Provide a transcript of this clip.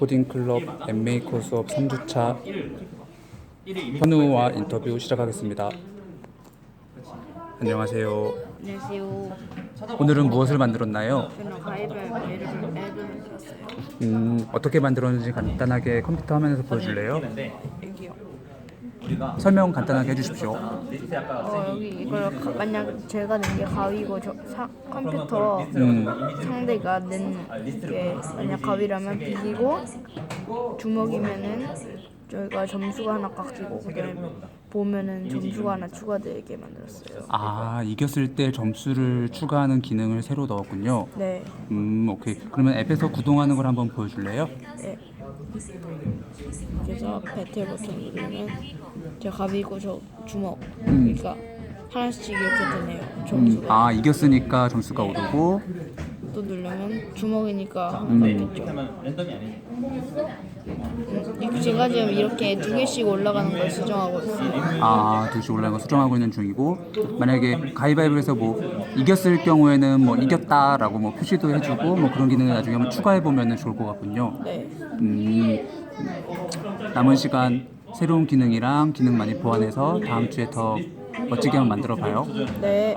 코딩 클럽 엠메이커 수업 3주차 현우와 인터뷰 시작하겠습니다. 안녕하세요. 안녕하세요. 오늘은 무엇을 만들었나요? 저는 가위바위보 앱을 앱을 만들었어요. 음, 어떻게 만들었는지 간단하게 컴퓨터 화면에서 보여줄래요? 여기요. 설명 간단하게 해주십시오. 어 여기 이걸 가- 만약 제가 낸 게 가위고 저 사, 컴퓨터 음, 상대가 낸 게 만약 가위라면 비기고 주먹이면은 저희가 점수가 하나 깎이고 그다음에 보면은 점수가 하나 추가되게 만들었어요. 아 이겼을 때 점수를 추가하는 기능을 새로 넣었군요. 네. 음, 오케이. 그러면 앱에서 구동하는 걸 한번 보여줄래요? 네. 그래서 배틀 버튼 누르면 저 가위고 저 주먹 그러니까 하나씩 이렇게 되네요. 음, 점수가. 아 이겼으니까 점수가 오르고 또 누르면 주먹이니까 음. 바뀌죠. 음, 이거 제가 지금 이렇게 두 개씩 올라가는 걸 수정하고 있어요. 아 두시 올라간 거 수정하고 있는 중이고 만약에 가위바위보에서 뭐 이겼을 경우에는 뭐 이겼다라고 뭐 표시도 해주고 뭐 그런 기능을 나중에 한번 추가해 보면은 좋을 것 같군요. 네. 음, 남은 시간 새로운 기능이랑 기능 많이 보완해서 다음 주에 더 멋지게 한번 만들어 봐요. 네.